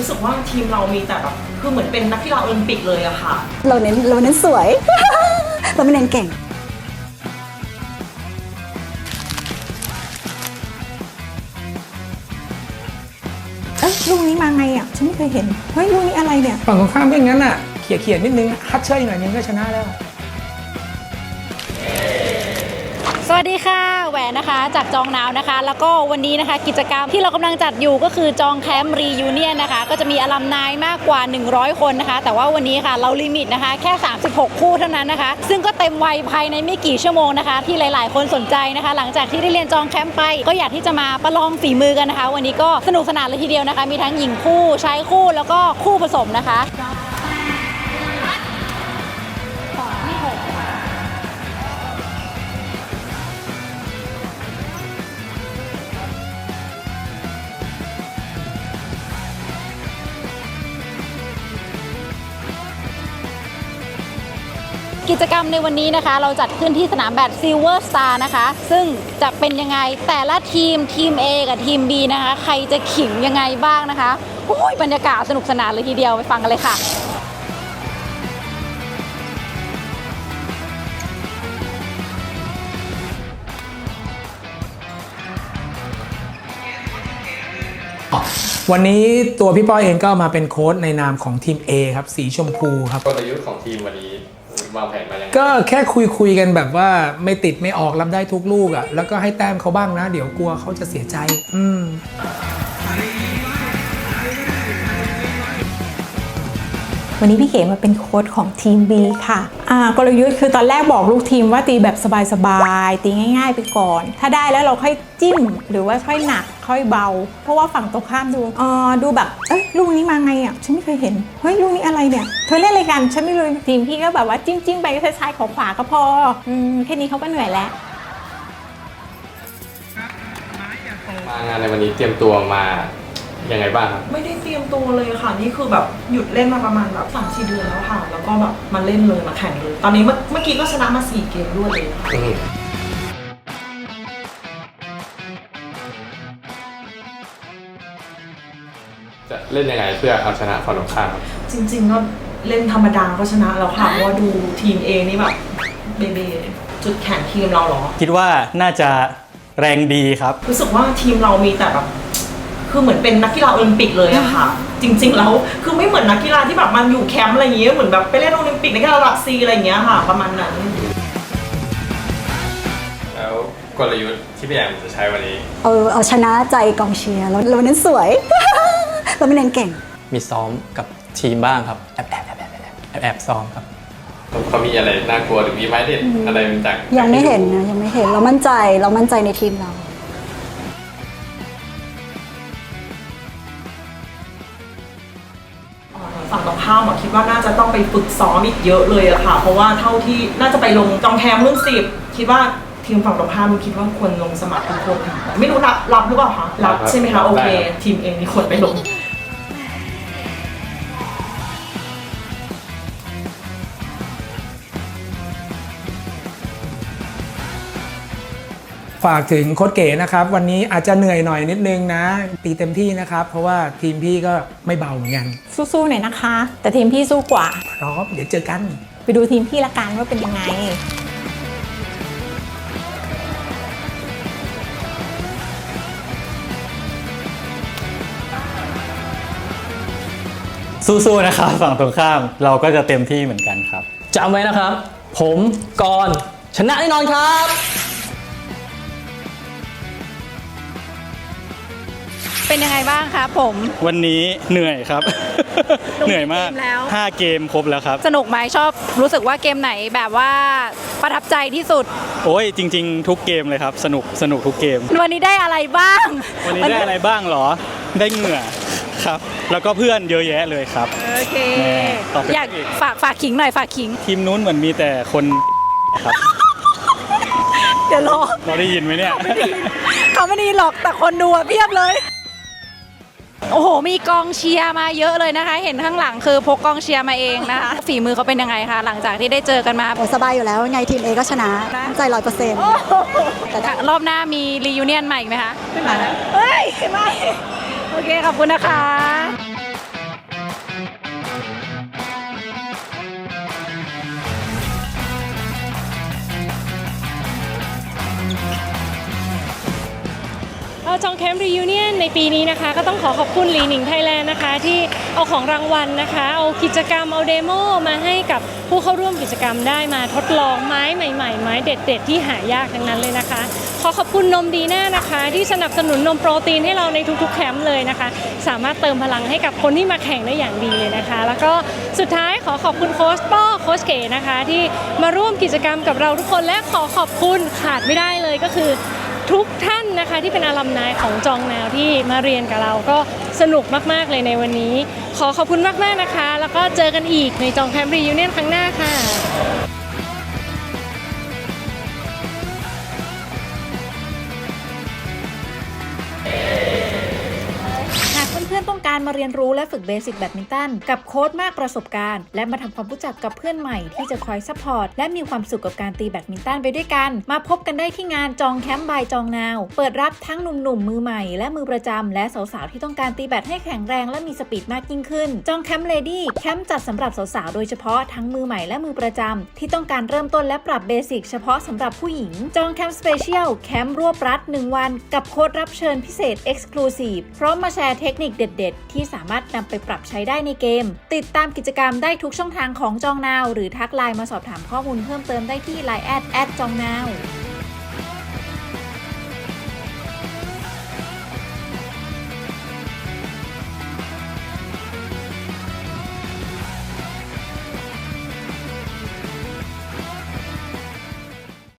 รู้สึกว่าทีมเรามีแต่แบบคือเหมือนเป็นนักกีฬาโอลิมปิกเลยอะค่ะ เราเน้นเราเน้นสวย เราไม่เน้นเก่ง เอ้ยลูกนี้มาไงอะ ฉันไม่เคยเห็น เฮ้ยลูกนี้อะไรเนี่ย ฝั่งตรงข้ามก็อย่างนั้นอะ เขี่ยเขี่ยๆนิดนึง ฮัดเชยหน่อยนึงก็ชนะแล้ว สวัสดีค่ะแหวนนะคะจากจองนาวนะคะ แล้วก็วันนี้นะคะกิจกรรมที่เรากำลังจัดอยู่ก็คือจองแคมป์รียูเนียนนะคะ ก็จะมีอลัมนายมากกว่า 100 คนนะคะ แต่ว่าวันนี้ค่ะเราลิมิตนะคะแค่ 36 คู่เท่านั้นนะคะ ซึ่งก็เต็มวัยภายในไม่กี่ชั่วโมงนะคะ ที่หลาย ๆ คนสนใจนะคะ หลังจากที่ได้เรียนจองแคมป์ไป ก็อยากที่จะมาประลองฝีมือกันนะคะ วันนี้ก็สนุกสนานเลยทีเดียวนะคะ มีทั้งหญิงคู่ชายคู่แล้วก็คู่ผสมนะคะ กิจกรรมในวันนี้นะคะ เราจัดขึ้นที่สนามแบด Silver Star นะคะ ซึ่งจะเป็นยังไงแต่ละทีมทีม A กับทีม B นะคะ ใครจะขิงยังไงบ้างนะคะโอ้ยบรรยากาศสนุกสนานเลยทีเดียวไปฟังกันเลยค่ะวันนี้ตัวพี่ป้อยเองก็มาเป็นโค้ชในนามของทีม A ครับสีชมพูครับกลยุทธ์ของทีมวันนี้ วางแผนมายังไงก็แค่คุยคุยๆกันแบบว่าไม่ติดไม่ออกรับได้ทุกลูกอะ่ะแล้วก็ให้แต้มเขาบ้างนะ เดี๋ยวกลัวเขาจะเสียใจ อืมวันนี้พี่เก๋มาเป็นโค้ชของทีม B ค่ะอ่ากลยุทธ์คือตอนแรกบอกลูกทีมว่าตีแบบสบายๆ ตีง่าย ๆ ไปก่อน ถ้าได้แล้วเราค่อยจิ้มหรือว่าค่อยหนัก ค่อยเบา เพราะว่าฝั่งตรงข้ามดูเออดูแบบเอ้ยลูกนี้มาไงอะฉันไม่เคยเห็นเฮ้ยลูกนี้อะไรเนี่ยเธอเล่นอะไรกันฉันไม่รู้ทีมพี่ก็แบบว่าจิ้มจิ้มๆไปซ้ายๆขวาๆก็พออืมแค่นี้เขาก็เหนื่อยแล้วมางานในวันนี้เตรียมตัวมายังไงบ้างครับไม่ได้เตรียมตัวเลยค่ะ นี่คือแบบหยุดเล่นมาประมาณแบบสามสี่เดือนแล้วค่ะ แล้วก็แบบมาเล่นเลยมาแข่งเลย ตอนนี้เมื่อเมื่อกี้ก็ชนะมาสี่เกมรวดเลยค่ะ อืม เล่นยังไงเพื่อเอาชนะฝั่งตรงข้ามครับจริงๆก็เล่นธรรมดาก็ชนะแล้วค่ะเพราะว่าดูทีมเอนี่แบบเบเบจุดแข็งทีมเราเหรอ คิดว่าน่าจะแรงดีครับ รู้สึกว่าทีมเรามีแต่แบบคือเหมือนเป็นนักกีฬาโอลิมปิกเลยอะค่ะ จริงๆแล้วคือไม่เหมือนนักกีฬาที่แบบมันอยู่แคมป์อะไรอย่างเงี้ยเหมือนแบบไปเล่นโอลิมปิกในกีฬาระดับซีอะไรอย่างเงี้ยค่ะ ประมาณนั้น แล้วกลยุทธ์ที่พี่แอมจะใช้วันนี้ เอาเอาชนะใจกองเชียร์เราเราเน้นสวย เราไม่เน้นเก่ง มีซ้อมกับทีมบ้างครับ แอบแอบแอบแอบแอบแอบแอบซ้อมครับ เขามีอะไรน่ากลัวหรือมีไม้เด็ดอะไรจากยังไม่เห็นนะยังไม่เห็นเรามั่นใจเรามั่นใจในทีมเรา ฝั่งตรงข้ามอะคิดว่าน่าจะต้องไปฝึกซ้อมอีกเยอะเลยอะค่ะ เพราะว่าเท่าที่น่าจะไปลงจองแคมป์รุ่นสิบคิดว่าทีมฝั่งตรงข้ามคิดว่าควรลงสมัครทุกคนค่ะไม่รู้รับรับหรือเปล่าคะรับใช่ไหมคะโอเค ทีมเองนี่ควรไปลง ฝากถึงโค้ชเก๋นะครับ วันนี้อาจจะเหนื่อยหน่อยนิดนึงนะ ตีเต็มที่นะครับ เพราะว่าทีมพี่ก็ไม่เบาเหมือนกัน สู้ๆหน่อยนะคะ แต่ทีมพี่สู้กว่า พร้อมเดี๋ยวเจอกัน ไปดูทีมพี่ละกันว่าเป็นยังไงสู้ๆนะครับฝั่งตรงข้ามเราก็จะเต็มที่เหมือนกันครับจำไว้นะครับ ผมกรณ์ชนะแน่นอนครับ เป็นยังไงบ้างคะผม วันนี้เหนื่อยครับลงเหนื่อยมากเกมแล้ว 5 เกมครบแล้วครับ สนุกไหมชอบรู้สึกว่าเกมไหนแบบว่าประทับใจที่สุด โอ้ยจริง ๆ ทุกเกมเลยครับ สนุกสนุกทุกเกม วันนี้ได้อะไรบ้าง วันนี้ได้อะไรบ้างเหรอ ได้เหงื่อครับ แล้วก็เพื่อนเยอะแยะเลยครับ โอเค แน่ต่อไป อยากฝากฝากขิงหน่อยฝากขิง ทีมนู้นเหมือนมีแต่คน ครับ เดี๋ยวรอเราได้ยินไหมเนี่ย เขาไม่ไดีหรอกแต่คนดูอะเพียบเลย โอ้โห มีกองเชียร์มาเยอะเลยนะคะ เห็นข้างหลังคือพกกองเชียร์มาเองนะคะ ฝีมือเขาเป็นยังไงคะ หลังจากที่ได้เจอกันมา โอ้สบายอยู่แล้วไงทีมเอก็ชนะใจร้อยเปอร์เซ็นต์แต่รอบหน้ามีรีวิเนียนใหม่ไหมคะไม่มาเฮ้ย ไม่ โอเค ขอบคุณนะคะ จองแคมป์รียูเนียนในปีนี้นะคะ ก็ต้องขอขอบคุณลีหนิงไทยแลนด์นะคะ ที่เอาของรางวัลนะคะ เอากิจกรรมเอาเดโมมาให้กับผู้เข้าร่วมกิจกรรมได้มาทดลองไม้ใหม่ๆ ไม้เด็ด ๆ ที่หายากทั้งนั้นเลยนะคะ ขอขอบคุณนมดีน่านะคะ ที่สนับสนุนนมโปรตีนให้เราในทุกๆแคมป์เลยนะคะ สามารถเติมพลังให้กับคนที่มาแข่งได้อย่างดีเลยนะคะ แล้วก็สุดท้ายขอขอบคุณโค้ชป้อโค้ชเก๋นะคะ ที่มาร่วมกิจกรรมกับเราทุกคนและขอขอบคุณขาดไม่ได้เลยก็คือ ทุกท่านนะคะที่เป็นอาลัมนายของจองแนวที่มาเรียนกับเราก็สนุกมาก ๆ เลยในวันนี้ ขอขอบคุณมาก ๆ นะคะ แล้วก็เจอกันอีกในจองแคมป์รียูเนียนครั้งหน้าค่ะ การมาเรียนรู้และฝึกเบสิกแบดมินตันกับโค้ชมากประสบการณ์ และมาทำความรู้จักกับเพื่อนใหม่ที่จะคอยซัพพอร์ตและมีความสุขกับการตีแบดมินตันไปด้วยกัน มาพบกันได้ที่งานจองแคมป์บายจองนาว เปิดรับทั้งหนุ่มๆมือใหม่ และมือประจำและสาวๆที่ต้องการตีแบดให้แข็งแรงและมีสปีดมากยิ่งขึ้น จองแคมป์เลดี้แคมป์จัดสำหรับสาวๆโดยเฉพาะทั้งมือใหม่และมือประจำที่ต้องการเริ่มต้นและปรับเบสิกเฉพาะสำหรับผู้หญิง จองแคมป์สเปเชียลแคมป์รวบรัด1วัน กับโค้ดรับเชิญพิเศษ Exclusive พร้อมมาแชร์เทคนิคเด็ด ๆที่สามารถนำไปปรับใช้ได้ในเกม ติดตามกิจกรรมได้ทุกช่องทางของจองนาว หรือทักไลน์มาสอบถามข้อมูลเพิ่มเติมได้ที่ Line แอดแอดจองนาว